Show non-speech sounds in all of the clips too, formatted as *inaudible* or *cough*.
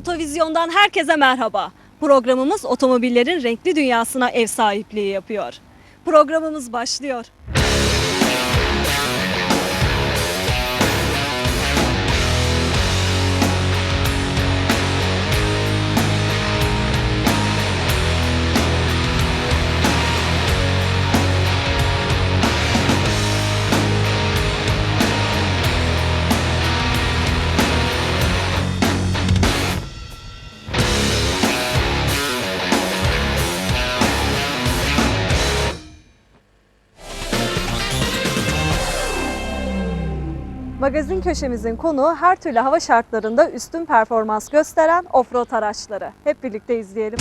Otovizyon'dan herkese merhaba. Programımız otomobillerin renkli dünyasına ev sahipliği yapıyor. Programımız başlıyor. Magazin köşemizin konuğu her türlü hava şartlarında üstün performans gösteren offroad araçları. Hep birlikte izleyelim.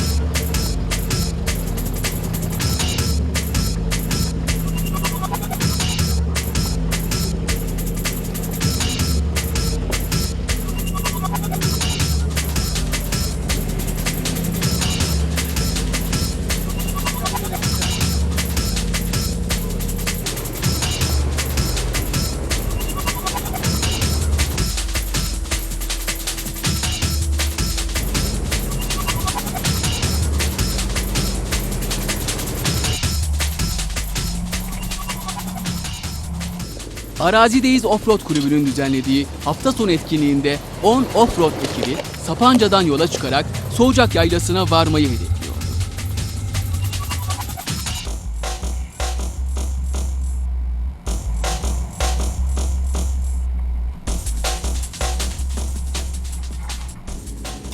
Arazideyiz Offroad Kulübü'nün düzenlediği hafta sonu etkinliğinde 10 Offroad ekibi Sapanca'dan yola çıkarak Soğucak Yaylası'na varmayı hedefliyor.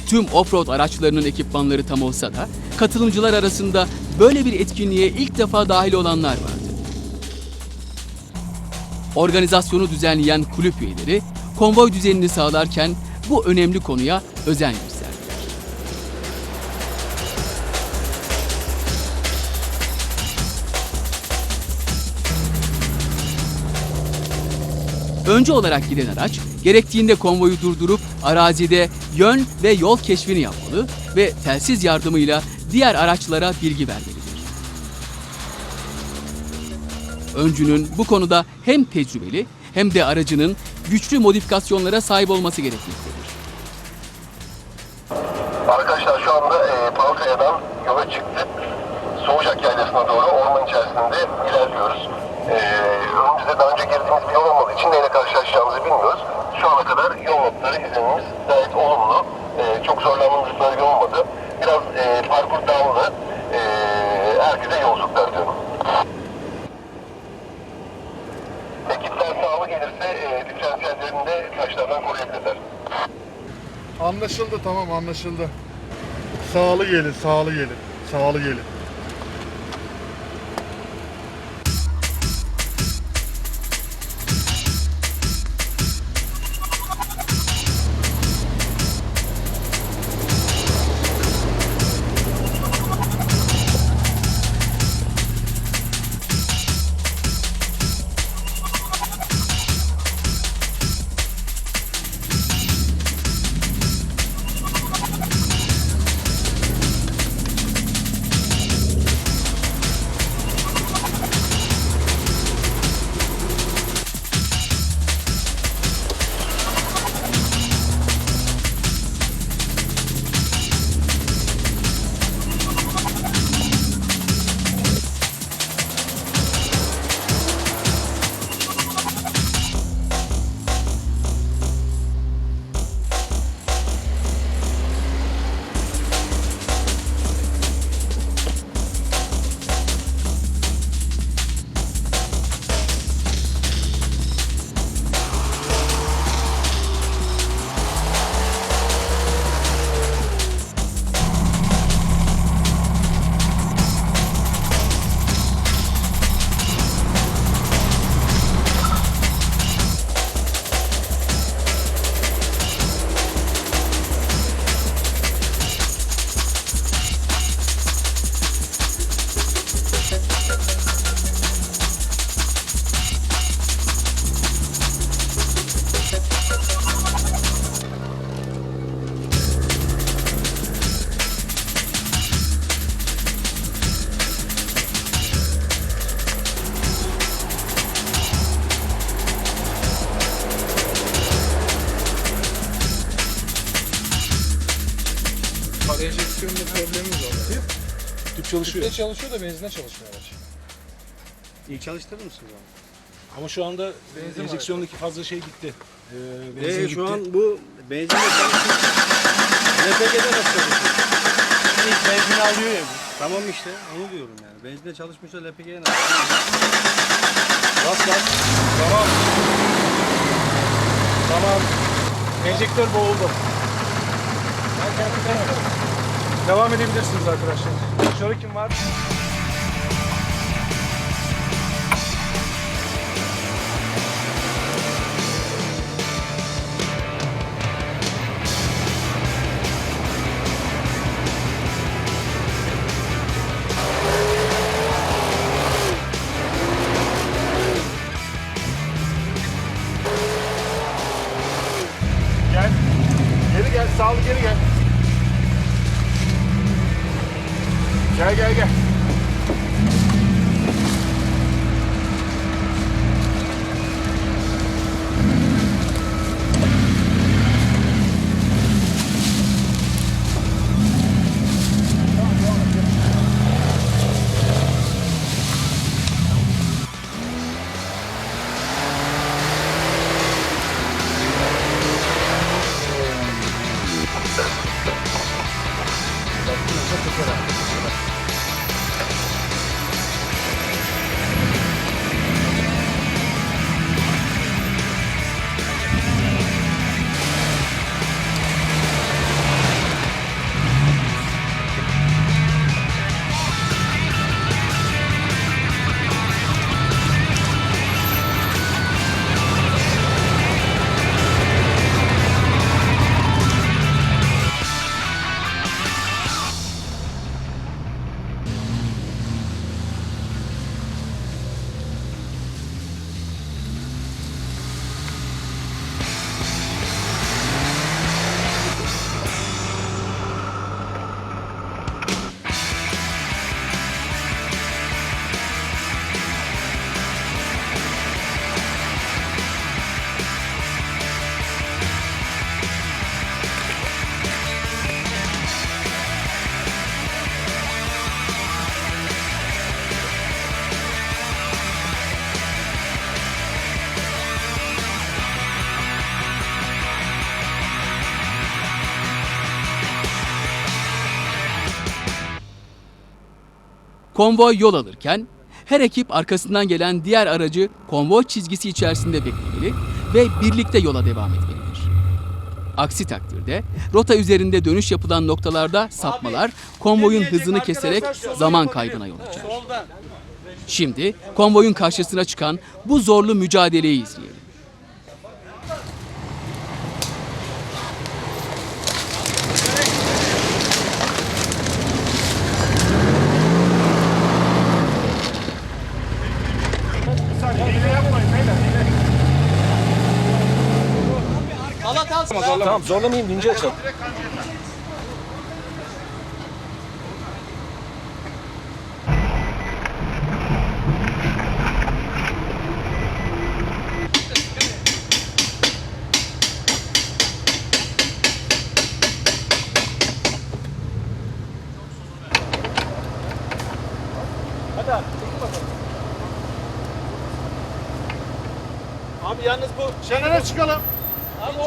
Tüm offroad araçlarının ekipmanları tam olsa da katılımcılar arasında böyle bir etkinliğe ilk defa dahil olanlar vardı. Organizasyonu düzenleyen kulüp üyeleri konvoy düzenini sağlarken bu önemli konuya özen gösterdiler. Önce olarak giden araç gerektiğinde konvoyu durdurup arazide yön ve yol keşfini yapmalı ve telsiz yardımıyla diğer araçlara bilgi vermelidir. Öncünün bu konuda hem tecrübeli hem de aracının güçlü modifikasyonlara sahip olması gerekmektedir. Arkadaşlar şu anda e, Palkaya'dan yola çıktık. Soğucak Yaylası'na doğru orman içerisinde ilerliyoruz. E, önümüzde daha önce girdiğimiz bir yol olmadığı için neyle karşılaşacağımızı bilmiyoruz. Şu ana kadar yol notları izlenimiz gayet olumlu. E, çok zorlandığımız bir bölge olmadı. Biraz e, parkur dağlı. E, herkese yolculuklar diyorum. Gelirse e, diferansiyellerini de taşlardan koruyabilirler. Anlaşıldı tamam anlaşıldı. Sağlı gelin, sağlı gelin, sağlı gelin. Enjeksiyonda problemimiz var. Tüp çalışıyor. Tüpte çalışıyor da benzine çalışmıyor araç. İyi çalıştırır mısınız abi? Ama şu anda Benzin enjeksiyondaki fazla şey gitti. Ee, Ee, benzin gitti. şu an bu benzinle çalışıyor. LPG'de nasıl çalışıyor? İlk benzin alıyor ya bu. Tamam işte onu diyorum yani. Benzinle çalışmışsa LPG'ye nasıl? Bas bas. Tamam. Tamam. Enjektör boğuldu. Ben kendim denedim. Devam edebilirsiniz arkadaşlar. Şöyle kim var? Konvoy yol alırken her ekip arkasından gelen diğer aracı konvoy çizgisi içerisinde beklemeli ve birlikte yola devam etmelidir. Aksi takdirde rota üzerinde dönüş yapılan noktalarda sapmalar konvoyun hızını keserek zaman kaybına yol açar. Şimdi konvoyun karşısına çıkan bu zorlu mücadeleyi izleyelim. Tamam zorlamayın vinci açalım. Abi yalnız bu Kenara çıkalım.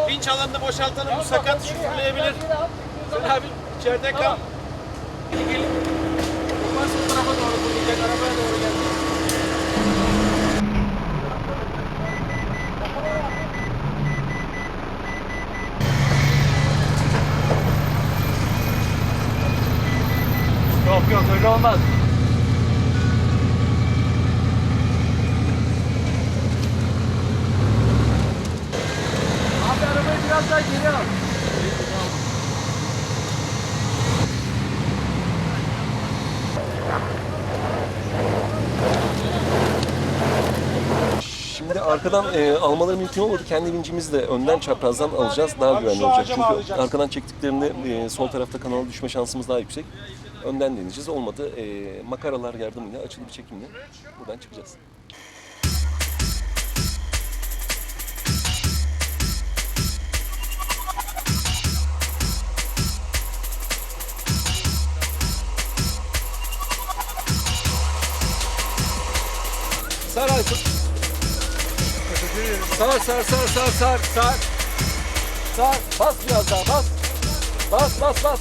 vinç alanını boşaltalım. Bu sakat şükürleyebilir. Sen abi içeride kal. Gel gel. Varsa bu tarafa doğru fırlayacak. Arabaya doğru gel. Yok yok öyle olmaz. Abi arabayı biraz daha geri al. Şimdi arkadan e, almaları mümkün olmadı. Kendi vincimizi de önden çaprazdan alacağız. Daha güvenli olacak. Çünkü arkadan çektiklerinde e, sol tarafta kanala düşme şansımız daha yüksek. Önden deneyeceğiz. Olmadı e, makaralar yardımıyla açılı bir çekimle buradan çıkacağız. Sar sar sar sar sar sar. Sar. Bas biraz daha bas. Bas bas bas.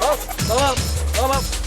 Bas. Tamam. Tamam.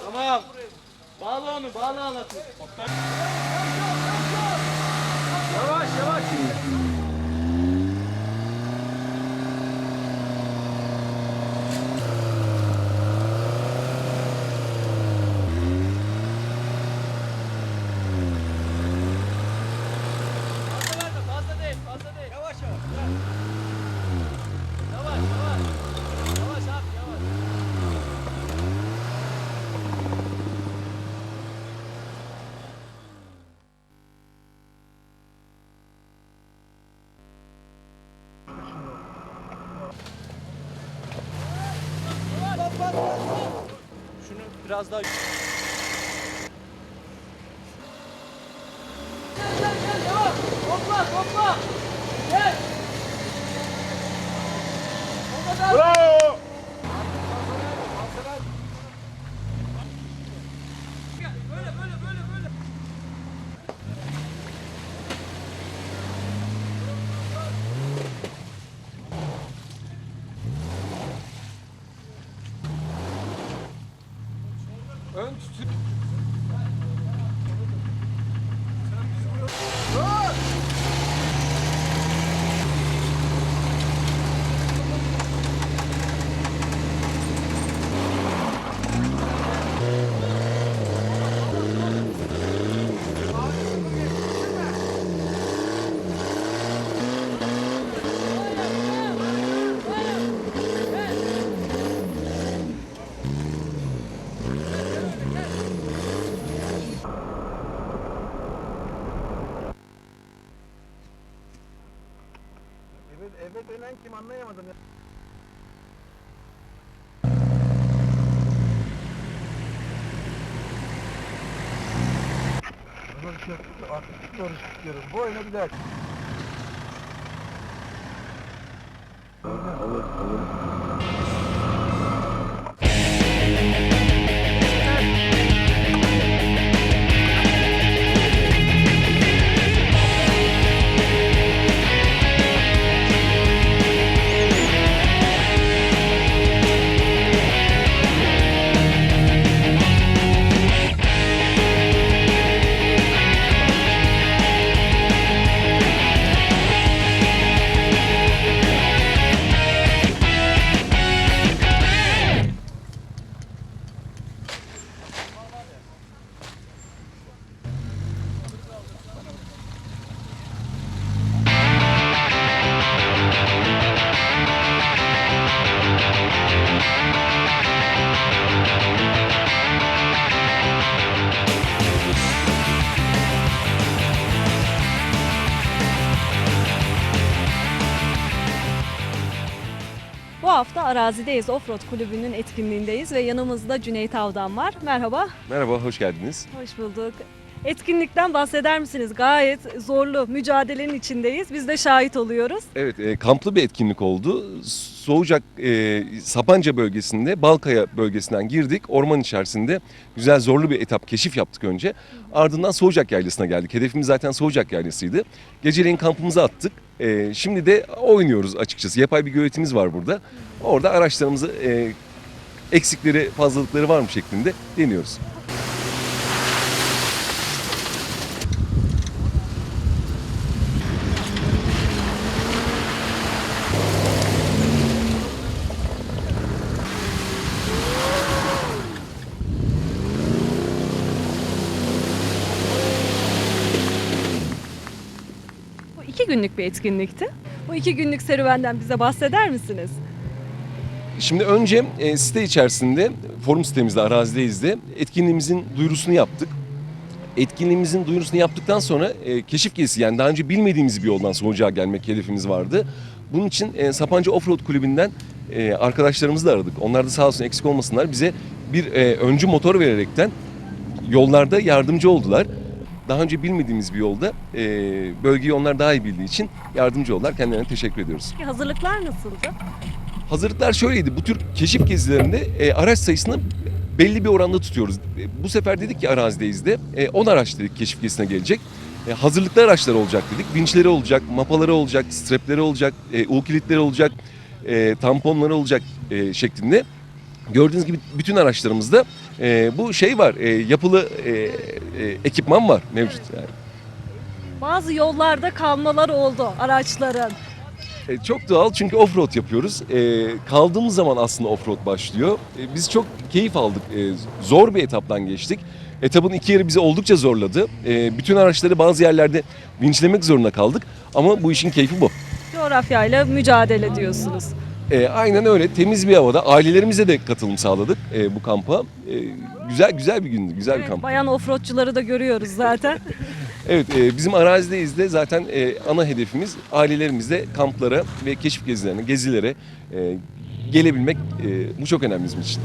Tamam. Bağla onu, bağla anlatın. Yavaş yavaş. Fazla verme, fazla değil, fazla değil. Yavaş yavaş. Yavaş yavaş. Yavaş abi, yavaş. Şunu biraz daha. Bravo. Böyle böyle böyle böyle. Ön tütü. Evet, dönen kim anlayamadım ya. Bunu bir şey artık doğru istiyorum. Bu oyuna bir dakika. Alır, alır. Arazideyiz Offroad Kulübü'nün etkinliğindeyiz ve yanımızda Cüneyt Avdan var. Merhaba. Merhaba, hoş geldiniz. Hoş bulduk. Etkinlikten bahseder misiniz? Gayet zorlu mücadelenin içindeyiz. Biz de şahit oluyoruz. Evet, e, kamplı bir etkinlik oldu. Soğucak, e, Sapanca bölgesinde, Balkaya bölgesinden girdik. Orman içerisinde güzel zorlu bir etap, keşif yaptık önce. Ardından Soğucak Yaylası'na geldik. Hedefimiz zaten Soğucak Yaylası'ydı. Geceleyin kampımızı attık. E, şimdi de oynuyoruz açıkçası. Yapay bir göletimiz var burada. Orada araçlarımızı e, eksikleri, fazlalıkları var mı şeklinde deniyoruz. Bu iki günlük bir etkinlikti. Bu iki günlük serüvenden bize bahseder misiniz? Şimdi önce e, site içerisinde, forum sitemizde, arazideyiz de etkinliğimizin duyurusunu yaptık. Etkinliğimizin duyurusunu yaptıktan sonra e, keşif gezisi yani daha önce bilmediğimiz bir yoldan sonuca gelmek hedefimiz vardı. Bunun için e, Sapanca Offroad Kulübü'nden e, arkadaşlarımızı da aradık. Onlar da sağ olsun eksik olmasınlar bize bir e, öncü motor vererekten yollarda yardımcı oldular. Daha önce bilmediğimiz bir yolda e, bölgeyi onlar daha iyi bildiği için yardımcı oldular. Kendilerine teşekkür ediyoruz. Peki hazırlıklar nasıldı? Hazırlıklar şöyleydi. Bu tür keşif gezilerinde e, araç sayısını belli bir oranda tutuyoruz. E, bu sefer dedik ki arazideyiz de e, 10 araç dedik keşif gezisine gelecek. E, hazırlıklı araçlar olacak dedik. Vinçleri olacak, mapaları olacak, strepleri olacak, e, U kilitleri olacak, e, tamponları olacak e, şeklinde. Gördüğünüz gibi bütün araçlarımızda e, bu şey var, e, yapılı e, e, ekipman var mevcut. Yani. Bazı yollarda kalmalar oldu araçların. E, çok doğal çünkü offroad yapıyoruz. E, kaldığımız zaman aslında offroad başlıyor. E, biz çok keyif aldık. E, zor bir etaptan geçtik. Etapın iki yeri bizi oldukça zorladı. E, bütün araçları bazı yerlerde vinçlemek zorunda kaldık. Ama bu işin keyfi bu. Coğrafyayla mücadele diyorsunuz. E, aynen öyle. Temiz bir havada. Ailelerimize de katılım sağladık e, bu kampa. E, güzel güzel bir gündü. Güzel bir kamp. bayan offroadçuları da görüyoruz zaten. *laughs* *laughs* Evet, e, bizim arazideyiz de zaten e, ana hedefimiz ailelerimizle kamplara ve keşif gezilerine, gezilere e, gelebilmek. E, bu çok önemli bizim için.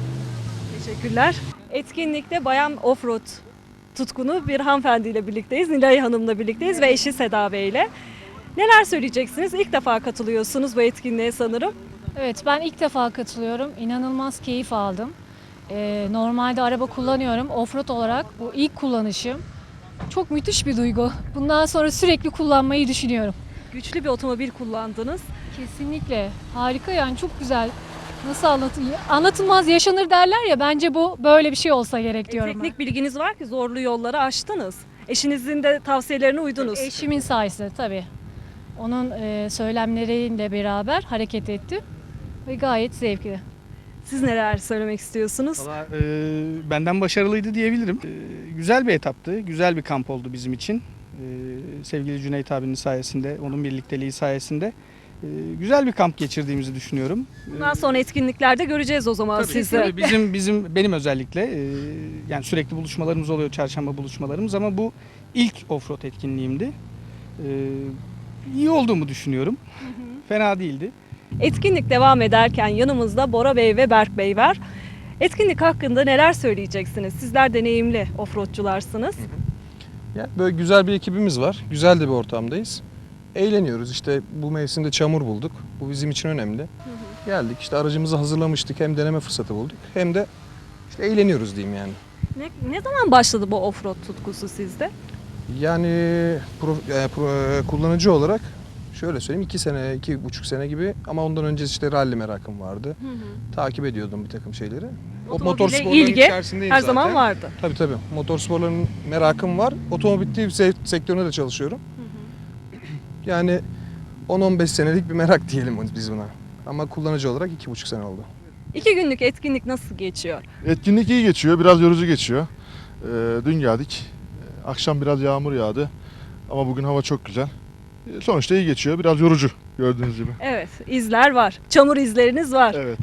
Teşekkürler. Etkinlikte bayan offroad tutkunu bir hanımefendiyle birlikteyiz. Nilay Hanım'la birlikteyiz ve eşi Seda Bey ile. Neler söyleyeceksiniz? İlk defa katılıyorsunuz bu etkinliğe sanırım. Evet ben ilk defa katılıyorum. İnanılmaz keyif aldım. Ee, normalde araba kullanıyorum. Offroad olarak bu ilk kullanışım. Çok müthiş bir duygu. Bundan sonra sürekli kullanmayı düşünüyorum. Güçlü bir otomobil kullandınız. Kesinlikle. Harika yani çok güzel. Nasıl anlatayım? Anlatılmaz yaşanır derler ya bence bu böyle bir şey olsa gerek E, diyorum. ben. teknik bilginiz var ki zorlu yolları aştınız. Eşinizin de tavsiyelerine uydunuz. Eşimin sayesinde tabii. Onun e, söylemleriyle beraber hareket ettim ve gayet zevkli. Siz neler söylemek istiyorsunuz? Valla e, benden başarılıydı diyebilirim. E, güzel bir etaptı, güzel bir kamp oldu bizim için. E, sevgili Cüneyt abinin sayesinde, onun birlikteliği sayesinde e, güzel bir kamp geçirdiğimizi düşünüyorum. Bundan sonra etkinliklerde göreceğiz o zaman Tabii, sizi. tabii. bizim *laughs* bizim benim özellikle e, yani sürekli buluşmalarımız oluyor, çarşamba buluşmalarımız ama bu ilk offroad etkinliğimdi. E, iyi olduğumu düşünüyorum. Fena değildi. Etkinlik devam ederken yanımızda Bora Bey ve Berk Bey var. Etkinlik hakkında neler söyleyeceksiniz? Sizler deneyimli offroadçularsınız. Ya böyle güzel bir ekibimiz var. Güzel de bir ortamdayız. Eğleniyoruz. İşte bu mevsimde çamur bulduk. Bu bizim için önemli. Geldik işte aracımızı hazırlamıştık. Hem deneme fırsatı bulduk hem de işte eğleniyoruz diyeyim yani. Ne, ne zaman başladı bu offroad tutkusu sizde? Yani pro- e, pro- e, kullanıcı olarak şöyle söyleyeyim iki sene, iki buçuk sene gibi ama ondan önce işte rally merakım vardı. Takip ediyordum bir takım şeyleri. Otomobile ilgi içerisindeyim Her zaten. zaman vardı. Tabii tabii. Motorsporların merakım var. Otomobil se- sektöründe de çalışıyorum. *clears throat* Yani 10-15 senelik bir merak *laughs* diyelim biz buna. Ama kullanıcı olarak 2,5 sene oldu. İki günlük etkinlik nasıl geçiyor? Etkinlik iyi geçiyor, biraz yorucu geçiyor. Ee, dün geldik, Ee, akşam biraz yağmur yağdı ama bugün hava çok güzel. Sonuçta iyi geçiyor, biraz yorucu gördüğünüz gibi. Evet, izler var. Çamur izleriniz var. Evet.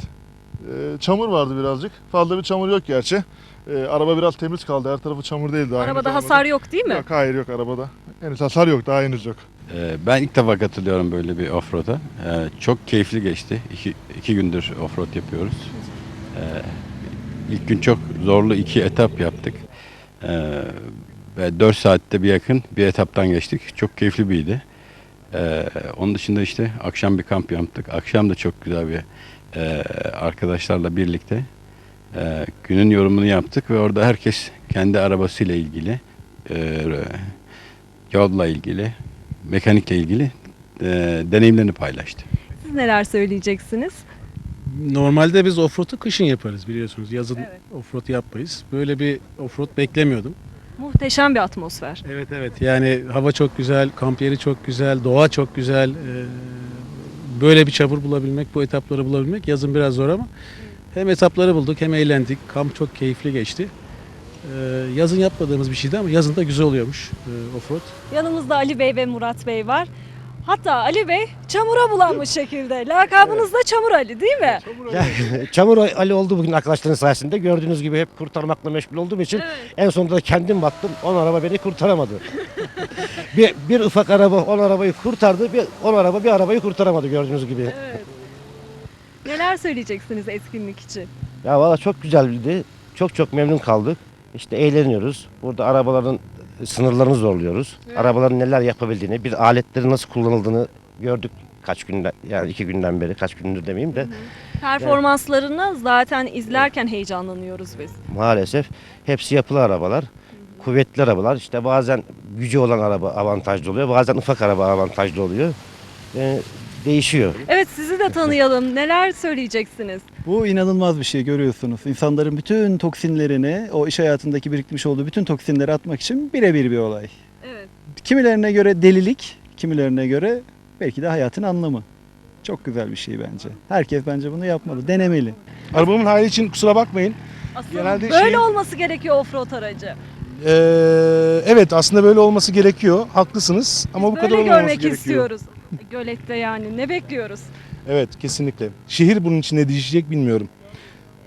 Ee, çamur vardı birazcık, fazla bir çamur yok gerçi. Ee, araba biraz temiz kaldı, her tarafı çamur değildi. daha henüz Arabada olmadı. hasar yok değil mi? Yok hayır yok arabada. Henüz hasar yok, daha henüz yok. Ee, Ben ilk defa katılıyorum böyle bir offroad'a. Ee, Çok keyifli geçti. İki, iki gündür offroad yapıyoruz. Ee, İlk gün çok zorlu iki etap yaptık. Ee, Ve 4 saatte bir yakın bir etaptan geçtik. Çok keyifli biriydi. Ee, Onun dışında işte akşam bir kamp yaptık. Akşam da çok güzel bir e, arkadaşlarla birlikte e, günün yorumunu yaptık ve orada herkes kendi arabasıyla ilgili e, yolla ilgili, mekanikle ilgili e, deneyimlerini paylaştı. Siz neler söyleyeceksiniz? Normalde biz offroad'u kışın yaparız biliyorsunuz. Yazın Evet. offroad yapmayız. Böyle bir offroad beklemiyordum. Muhteşem bir atmosfer. Evet evet yani hava çok güzel, kamp yeri çok güzel, doğa çok güzel. Ee, Böyle bir çamur bulabilmek, bu etapları bulabilmek yazın biraz zor ama hem etapları bulduk hem eğlendik. Kamp çok keyifli geçti. Ee, Yazın yapmadığımız bir şeydi ama yazın da güzel oluyormuş e, offroad. Yanımızda Ali Bey ve Murat Bey var. Hatta Ali Bey çamura bulanmış şekilde. Lakabınız da Çamur Ali değil mi? Çamur Ali *laughs* oldu bugün arkadaşların sayesinde. Gördüğünüz gibi hep kurtarmakla meşgul olduğum için en sonunda da kendim baktım. 10 araba beni kurtaramadı. *laughs* bir, bir ufak araba 10 arabayı kurtardı. Bir 10 araba bir arabayı kurtaramadı gördüğünüz gibi. Neler söyleyeceksiniz etkinlik için? Ya valla çok güzeldi. Çok çok memnun kaldık. İşte eğleniyoruz. Burada arabaların sınırlarını zorluyoruz. Arabaların neler yapabildiğini, bir aletlerin nasıl kullanıldığını gördük kaç günden yani iki günden beri kaç gündür demeyeyim de Performanslarını zaten izlerken heyecanlanıyoruz biz. maalesef hepsi yapılı arabalar. Kuvvetli arabalar. İşte bazen gücü olan araba avantajlı oluyor. Bazen ufak araba avantajlı oluyor. Ee, değişiyor. Evet sizi de tanıyalım. Neler söyleyeceksiniz? Bu inanılmaz bir şey görüyorsunuz. İnsanların bütün toksinlerini, o iş hayatındaki birikmiş olduğu bütün toksinleri atmak için birebir bir olay. Evet. Kimilerine göre delilik, kimilerine göre belki de hayatın anlamı. Çok güzel bir şey bence. Herkes bence bunu yapmalı, denemeli. Arabamın hali için kusura bakmayın. Aslında Genelde böyle şey- olması gerekiyor offroad aracı. Ee, evet aslında böyle olması gerekiyor. Haklısınız ama bu Böyle kadar olmaması görmek gerekiyor. istiyoruz. Gölette yani ne bekliyoruz? Evet kesinlikle. Şehir bunun için ne diyecek bilmiyorum.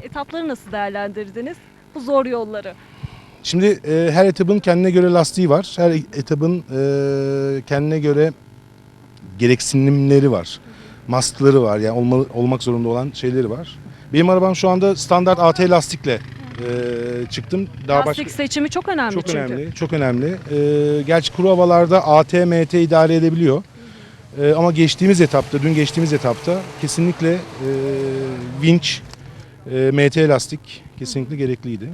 Etapları nasıl değerlendirdiniz? Bu zor yolları. Şimdi e, her etabın kendine göre lastiği var. Her etabın e, kendine göre gereksinimleri var. Mastları var. Yani olmalı, olmak zorunda olan şeyleri var. Benim arabam şu anda standart AT lastikle e, çıktım. Daha Lastik başka seçimi çok önemli çok çünkü. önemli. Çok önemli. E, gerçi kuru havalarda AT, MT idare edebiliyor. E, ama geçtiğimiz etapta, dün geçtiğimiz etapta kesinlikle e, winch, e, MT lastik kesinlikle gerekliydi.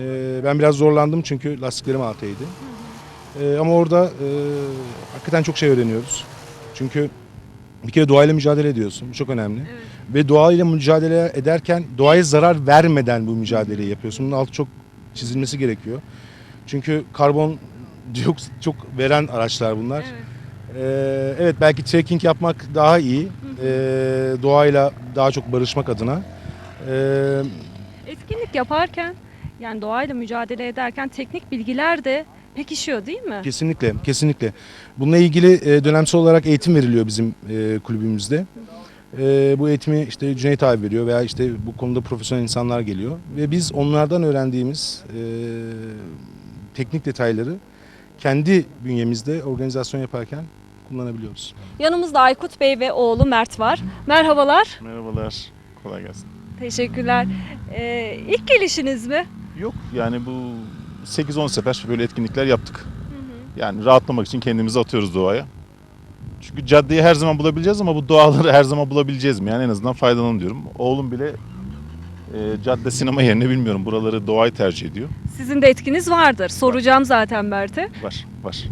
E, ben biraz zorlandım çünkü lastiklerim AT'ydi. E, ama orada e, hakikaten çok şey öğreniyoruz. Çünkü bir kere doğayla mücadele ediyorsun. Bu çok önemli. Ve doğayla mücadele ederken doğaya zarar vermeden bu mücadeleyi yapıyorsun. Bunun altı çok çizilmesi gerekiyor. Çünkü karbon dioksit çok veren araçlar bunlar. Ee, evet belki trekking yapmak daha iyi. Ee, doğayla daha çok barışmak adına. Ee, Etkinlik yaparken yani doğayla mücadele ederken teknik bilgiler de pekişiyor değil mi? kesinlikle, kesinlikle. Bununla ilgili e, dönemsel olarak eğitim veriliyor bizim e, kulübümüzde. E, bu eğitimi işte Cüneyt abi veriyor veya işte bu konuda profesyonel insanlar geliyor. Ve biz onlardan öğrendiğimiz e, teknik detayları kendi bünyemizde organizasyon yaparken kullanabiliyoruz. Yanımızda Aykut Bey ve oğlu Mert var. Merhabalar. Merhabalar. Kolay gelsin. Teşekkürler. Ee, ilk gelişiniz mi? Yok yani bu 8-10 sefer böyle etkinlikler yaptık. Yani rahatlamak için kendimizi atıyoruz doğaya. Çünkü caddeyi her zaman bulabileceğiz ama bu doğaları her zaman bulabileceğiz mi? Yani en azından faydalanın diyorum. Oğlum bile e, cadde sinema yerine bilmiyorum buraları doğayı tercih ediyor. Sizin de etkiniz vardır. Soracağım zaten Mert'e. Var, var.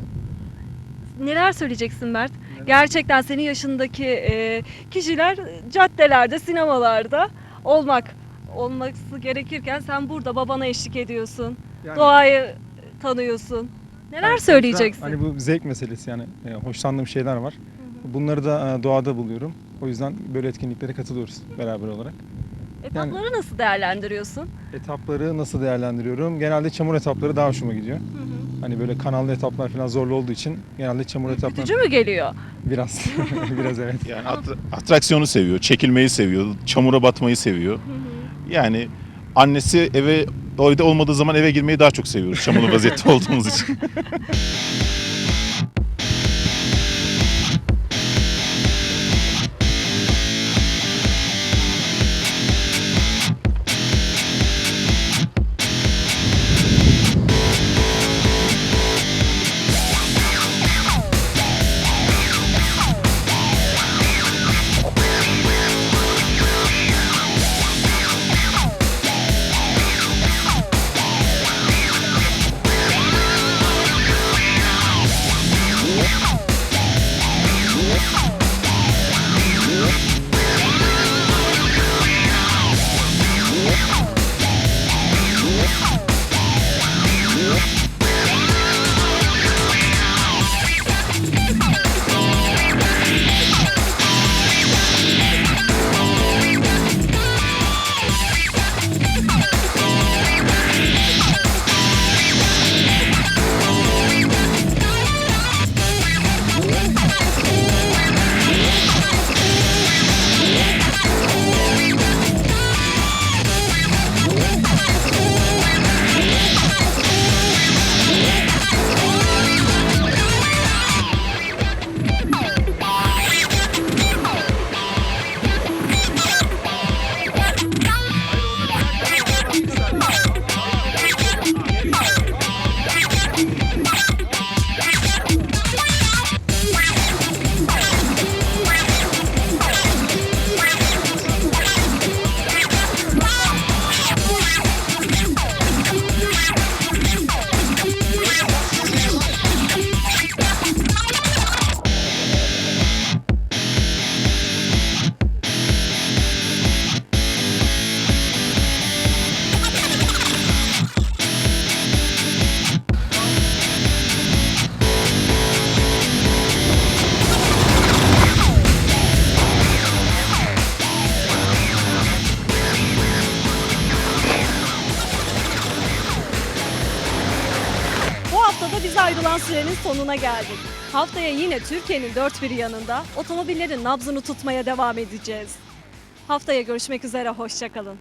Neler söyleyeceksin Mert? Gerçekten senin yaşındaki e, kişiler caddelerde, sinemalarda olmak olması gerekirken sen burada babana eşlik ediyorsun. Yani- Doğayı tanıyorsun. Neler söyleyeceksin? Hani bu zevk meselesi yani e, hoşlandığım şeyler var. Bunları da e, doğada buluyorum. O yüzden böyle etkinliklere katılıyoruz beraber olarak. Etapları nasıl değerlendiriyorsun? Etapları nasıl değerlendiriyorum? Genelde çamur etapları daha hoşuma gidiyor. Hani böyle kanallı etaplar falan zorlu olduğu için genelde çamur etaplar Gücü mü geliyor? biraz *laughs* biraz evet. Yani atra- atraksiyonu seviyor, çekilmeyi seviyor, çamura batmayı seviyor. Yani annesi eve evde olmadığı zaman eve girmeyi daha çok seviyoruz çamurlu vaziyette olduğumuz için. *laughs* geldik. Haftaya yine Türkiye'nin dört bir yanında otomobillerin nabzını tutmaya devam edeceğiz. Haftaya görüşmek üzere, hoşçakalın.